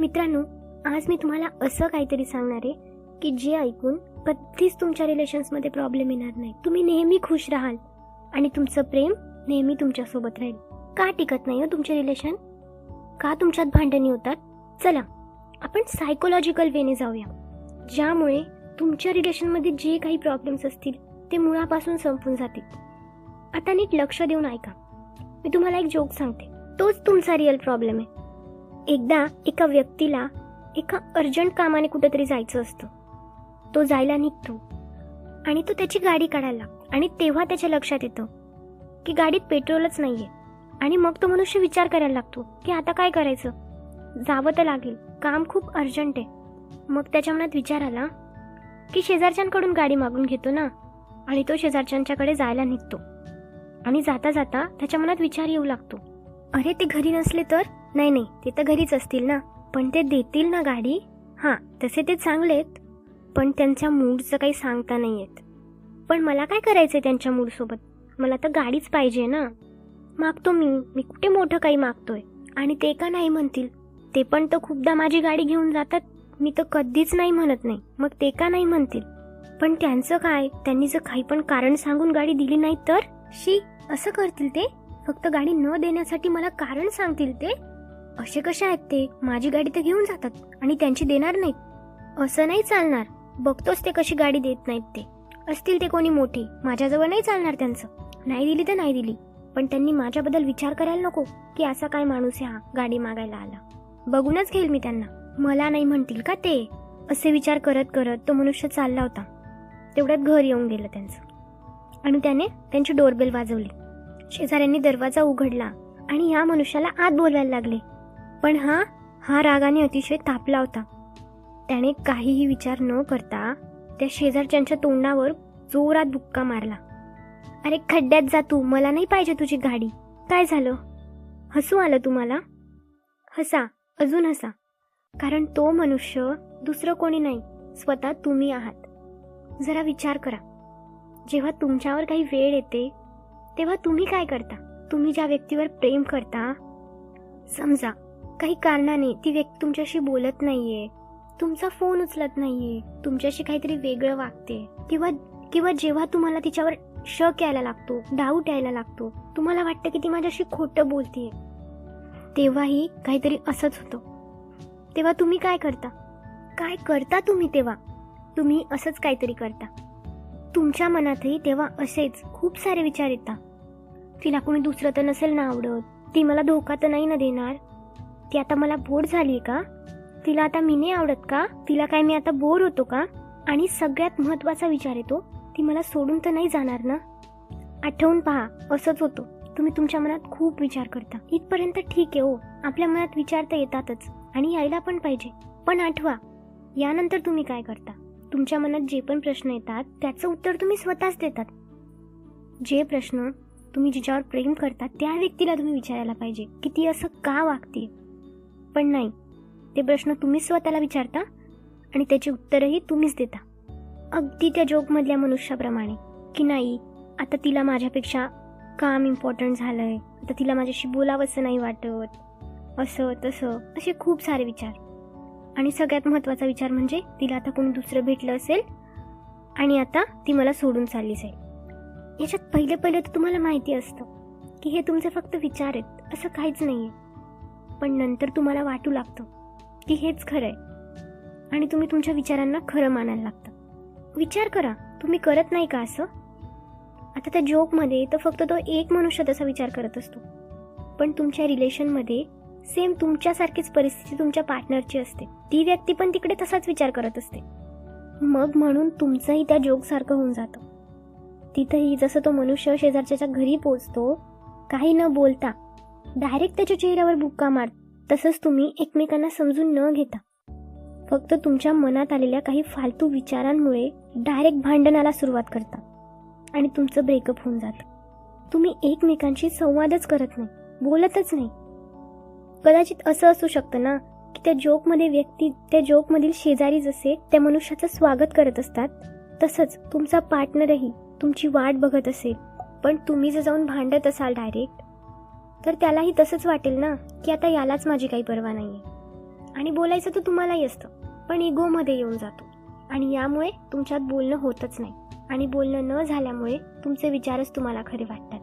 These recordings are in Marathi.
मित्रांनो आज मी तुम्हाला असं काहीतरी सांगणार आहे की जे ऐकून कधीच तुमच्या रिलेशन्समध्ये प्रॉब्लेम येणार नाही. तुम्ही नेहमी खुश राहाल आणि तुमचं प्रेम नेहमी तुमच्यासोबत राहील. का टिकत नाही हो तुमचे रिलेशन का तुमच्यात भांडणी होतात? चला आपण सायकोलॉजिकल वेने जाऊया. ज्यामुळे तुमच्या रिलेशनमध्ये जे काही प्रॉब्लेम्स असतील ते मुळापासून संपून जातील. आता नीट लक्ष देऊन ऐका. मी तुम्हाला एक जोक सांगते. तोच तुमचा रिअल प्रॉब्लेम आहे. एकदा एका व्यक्तीला एका अर्जंट कामाने कुठंतरी जायचं असतं. तो जायला निघतो आणि तो त्याची गाडी काढायला लागतो आणि तेव्हा त्याच्या लक्षात येतं की गाडीत पेट्रोलच नाहीये आणि मग तो मनुष्य विचार करायला लागतो की आता काय करायचं? जावं तर लागेल काम खूप अर्जंट आहे. मग त्याच्या मनात विचार आला की शेजारच्यांकडून गाडी मागून घेतो ना? आणि तो शेजारच्यांच्याकडे जायला निघतो. आणि जाता जाता त्याच्या मनात विचार येऊ लागतो. अरे ते घरी नसले तर? नाही नाही ते तर घरीच असतील ना. पण ते देतील ना गाडी? हां तसे ते चांगलेत. पण त्यांच्या मूडचं काही सांगता नाही येत. पण मला काय करायचं आहे त्यांच्या मूडसोबत? मला तर गाडीच पाहिजे ना. मागतो मी. मी कुठे मोठं काही मागतोय? आणि ते का नाही म्हणतील? ते पण तर खूपदा माझी गाडी घेऊन जातात. मी तर कधीच नाही म्हणत नाही. मग ते का नाही म्हणतील? पण त्यांचं काय? त्यांनी जर काही पण कारण सांगून गाडी दिली नाही तर? शी असं करतील ते? फक्त गाडी न देण्यासाठी मला कारण सांगतील ते? असे कसे आहेत ते? माझी गाडी तर घेऊन जातात आणि त्यांची देणार नाहीत. असं नाही चालणार. बघतोच ते कशी गाडी देत नाहीत ते. असतील ते कोणी मोठे. माझ्याजवळ नाही चालणार त्यांचं. नाही दिली तर नाही दिली. पण त्यांनी माझ्याबद्दल विचार करायला नको की असा काय माणूस आहे हा गाडी मागायला आला. बघूनच घेईल मी त्यांना. मला नाही म्हणतील का ते? असे विचार करत करत तो मनुष्य चालला होता. तेवढ्यात घर येऊन गेलं त्यांचं. आणि त्याने त्यांची डोरबेल वाजवली. शेजाऱ्यांनी दरवाजा उघडला आणि ह्या मनुष्याला आत बोलायला लागले. पण हा हा रागाने अतिशय तापला होता. त्याने काहीही विचार न करता त्या शेजारच्यांच्या तोंडावर जोरात बुक्का मारला. अरे खड्ड्यात जा तू मला नाही पाहिजे तुझी गाडी. काय झालं? हसू आलं तुम्हाला? हसा अजून हसा. कारण तो मनुष्य दुसरं कोणी नाही स्वतः तुम्ही आहात. जरा विचार करा. जेव्हा तुमच्यावर काही वेळ येते तेव्हा तुम्ही काय करता? तुम्ही ज्या व्यक्तीवर प्रेम करता समजा काही कारणाने ती व्यक्ती तुमच्याशी बोलत नाहीये. तुमचा फोन उचलत नाहीये. तुमच्याशी काहीतरी वेगळं वागते. किंवा किंवा जेव्हा तुम्हाला तिच्यावर शक यायला लागतो डाऊट यायला लागतो तुम्हाला वाटतं की ती माझ्याशी खोटं बोलतीये. तेव्हाही काहीतरी असंच होतं. तेव्हा तुम्ही काय करता? काय करता तुम्ही तेव्हा? तुम्ही असंच काहीतरी करता. तुमच्या मनातही तेव्हा असेच खूप सारे विचार येतात. तिला कोणी दुसरं तर नसेल ना आवडत. ती मला धोका तर नाही ना देणार. ती आता मला बोर झाली का? तिला आता मी नाही आवडत का? तिला काय मी आता बोर होतो का? आणि सगळ्यात महत्त्वाचा विचार येतो ती मला सोडून तर नाही जाणार ना? आठवून पहा असंच होतं. तुम्ही तुमच्या मनात खूप विचार करता. इथपर्यंत ठीक आहे हो. आपल्या मनात विचार तर येतातच. आणि यायला पण पाहिजे. पण आठवा यानंतर तुम्ही काय करता? तुमच्या मनात जे पण प्रश्न येतात त्याचं उत्तर तुम्ही स्वतःच देतात. जे प्रश्न तुम्ही जिच्यावर प्रेम करता त्या व्यक्तीला तुम्ही विचारायला पाहिजे की ती असं का वागते पण नाही. ते प्रश्न तुम्हीच स्वतःला विचारता आणि त्याची उत्तरही तुम्हीच देता. अगदी त्या जोकमधल्या मनुष्याप्रमाणे की नाही आता तिला माझ्यापेक्षा काम इम्पॉर्टंट झालं आहे आता तिला माझ्याशी बोलावंसं नाही वाटत असं तसं असे खूप सारे विचार. आणि सगळ्यात महत्त्वाचा विचार म्हणजे तिला आता कोणी दुसरं भेटलं असेल आणि आता ती मला सोडून चालली जाईल याच्यात पहिले पहिले तर तुम्हाला माहिती असतं की हे तुमचे फक्त विचार आहेत असं काहीच नाही आहे पण नंतर तुम्हाला वाटू लागतं की हेच खरं आहे. आणि तुम्ही तुमच्या विचारांना खरं मानायला लागतं. विचार करा तुम्ही करत नाही का असं? आता त्या जोकमध्ये तर फक्त तो एक मनुष्य तसा विचार करत असतो. पण तुमच्या रिलेशनमध्ये सेम तुमच्यासारखीच परिस्थिती तुमच्या पार्टनरची असते. ती व्यक्ती पण तिकडे तसाच विचार करत असते. मग म्हणून तुमचंही त्या जोकसारखं होऊन जातं. तिथंही जसं तो मनुष्य शेजारच्या घरी पोचतो काही न बोलता डायरेक्ट त्याच्या चेहऱ्यावर बुक्का मार तसंच तुम्ही एकमेकांना समजून न घेता. फक्त तुमच्या मनात आलेल्या काही फालतू विचारांमुळे डायरेक्ट भांडणाला सुरुवात करता आणि तुमचं ब्रेकअप होऊन जातं. तुम्ही एकमेकांशी संवादच करत नाही बोलतच नाही. कदाचित असं असू शकतं ना की त्या जोकमध्ये व्यक्ती त्या जोकमधील शेजारी जसे त्या मनुष्याचं स्वागत करत असतात तसंच तुमचा पार्टनरही तुमची वाट बघत असेल. पण तुम्ही जर जाऊन भांडत असाल डायरेक्ट तर त्यालाही तसंच वाटेल ना की आता यालाच माझी काही पर्वा नाही आहे आणि बोलायचं तर तुम्हालाही असतं पण इगोमध्ये येऊन जातो. आणि यामुळे तुमच्यात बोलणं होतच नाही. आणि बोलणं न झाल्यामुळे तुमचे विचारच तुम्हाला खरे वाटतात.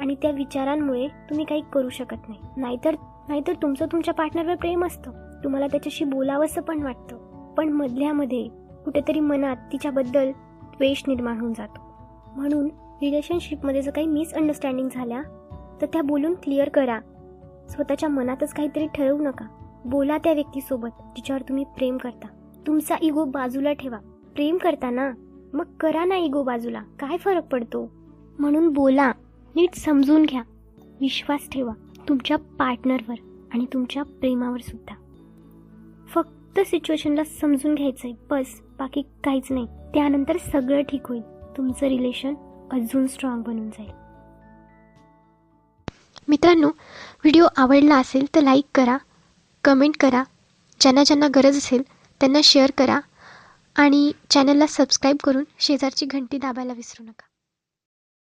आणि त्या विचारांमुळे तुम्ही काही करू शकत नाही. नाहीतर नाहीतर तुमचं तुमच्या पार्टनरवर प्रेम असतं. तुम्हाला त्याच्याशी बोलावंसं पण वाटतं. पण मधल्यामध्ये कुठेतरी मनात तिच्याबद्दल द्वेष निर्माण होऊन जातो. म्हणून रिलेशनशिपमध्ये जर काही मिसअंडरस्टँडिंग झाल्या तर त्या बोलून क्लिअर करा. स्वतःच्या मनातच काहीतरी ठरवू नका. बोला त्या व्यक्तीसोबत जिच्यावर तुम्ही प्रेम करता. तुमचा इगो बाजूला ठेवा. प्रेम करता ना मग करा ना इगो बाजूला. काय फरक पडतो? म्हणून बोला. नीट समजून घ्या. विश्वास ठेवा. तुमच्या पार्टनरवर आणि तुमच्या प्रेमावर सुद्धा. फक्त सिच्युएशनला समजून घ्यायचंय. बस. बाकी काहीच नाही. त्यानंतर सगळं ठीक होईल. तुमचं रिलेशन अजून स्ट्रॉंग बनून जाईल. मित्रांनो व्हिडिओ आवडला असेल तर लाईक करा कमेंट करा. ज्यांना ज्यांना गरज असेल त्यांना शेअर करा. आणि चॅनलला सबस्क्राईब करून शेजारची घंटी दाबायला विसरू नका.